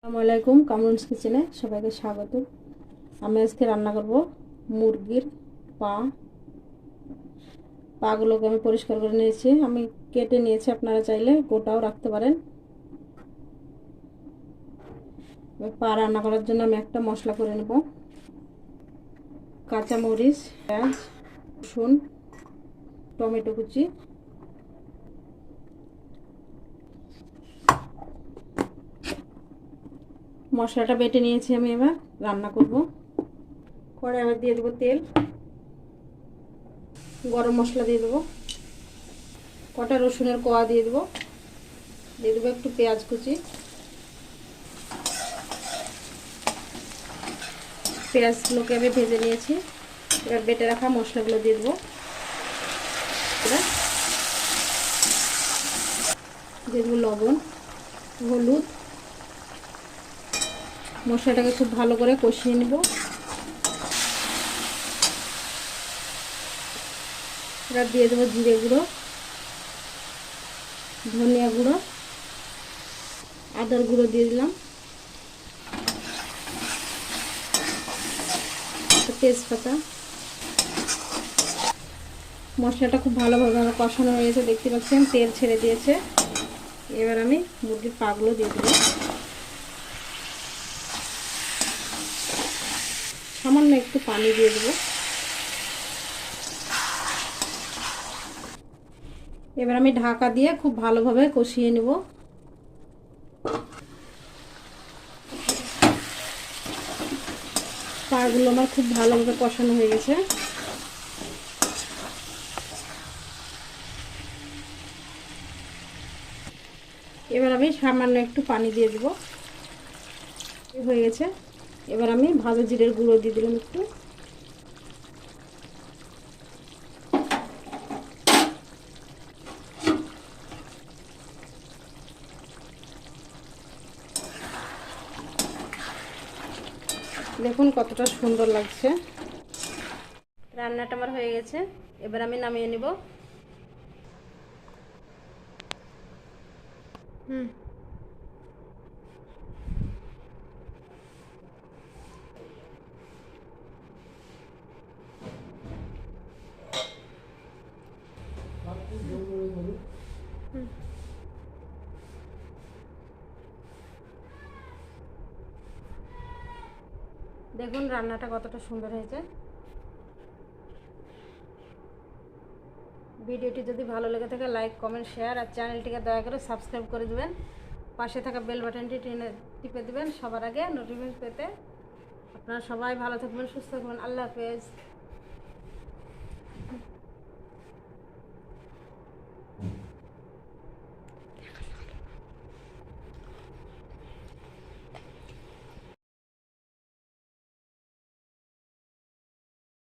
আসসালামু আলাইকুম কামরুনস কিচেনে সবাইকে স্বাগত। আমি আজকে রান্না করব মুরগির পা পাগুলোকে আমি পরিষ্কার করে নিয়েছি। আমি কেটে নিয়েছি, আপনারা চাইলে গোটাও রাখতে পারেন। পা রান্না করার জন্য আমি একটা মশলা করে নেব। কাঁচামরিচ, পেঁয়াজ, রসুন, টমেটো কুচি। মশলাটা বেটে নিয়েছি আমি এবার, রান্না করব। কড়াই আবার দিয়ে দেবো তেল। গরম মশলা দিয়ে দেবো। কটা রসুনের কোয়া দিয়ে দেবো। দিয়ে দেবো একটু পেঁয়াজ কুচি। পেঁয়াজগুলোকে আমি ভেজে নিয়েছি। এবার বেটে রাখা মশলাগুলো দিয়ে দেবো। দিয়ে দেবো লবণ, হলুদ। মশলাটাকে খুব ভালো করে কষিয়ে নেব। এবার দিয়ে দেবো জিরে গুঁড়ো, ধনিয়া গুঁড়ো, আদার গুঁড়ো দিয়ে দিলাম। তেজপাতা। মশলাটা খুব ভালোভাবে আমার কষানো হয়ে গেছে, দেখতে পাচ্ছেন, তেল ছেড়ে দিয়েছে। এবার আমি মুরগির পাগুলো দিয়ে দেবো। সামান্য একটু পানি দিয়ে দেবো। এবার আমি ঢাকা দিয়ে খুব ভালোভাবে কষিয়ে নেব। পাগুলো আমার খুব ভালোভাবে কষানো হয়ে গেছে। এবার আমি সামান্য একটু পানি দিয়ে দেবো। হয়ে গেছে। এবার আমি ভাজা জিরের গুঁড়ো দিয়ে দিলাম একটু। দেখুন কতটা সুন্দর লাগছে। রান্নাটা আমার হয়ে গেছে। এবার আমি নামিয়ে নিব। হুম। দেখুন রান্নাটা কতটা সুন্দর হয়েছে। ভিডিওটি যদি ভালো লেগে থাকে লাইক কমেন্ট শেয়ার আর চ্যানেলটিকে দয়া করে সাবস্ক্রাইব করে দেবেন। পাশে থাকা বেল বাটনটি টেনে টিপে দেবেন। সবার আগে নোটিফিকেশন পেতে আপনারা সবাই ভালো থাকবেন, সুস্থ থাকবেন। আল্লাহ হাফেজ।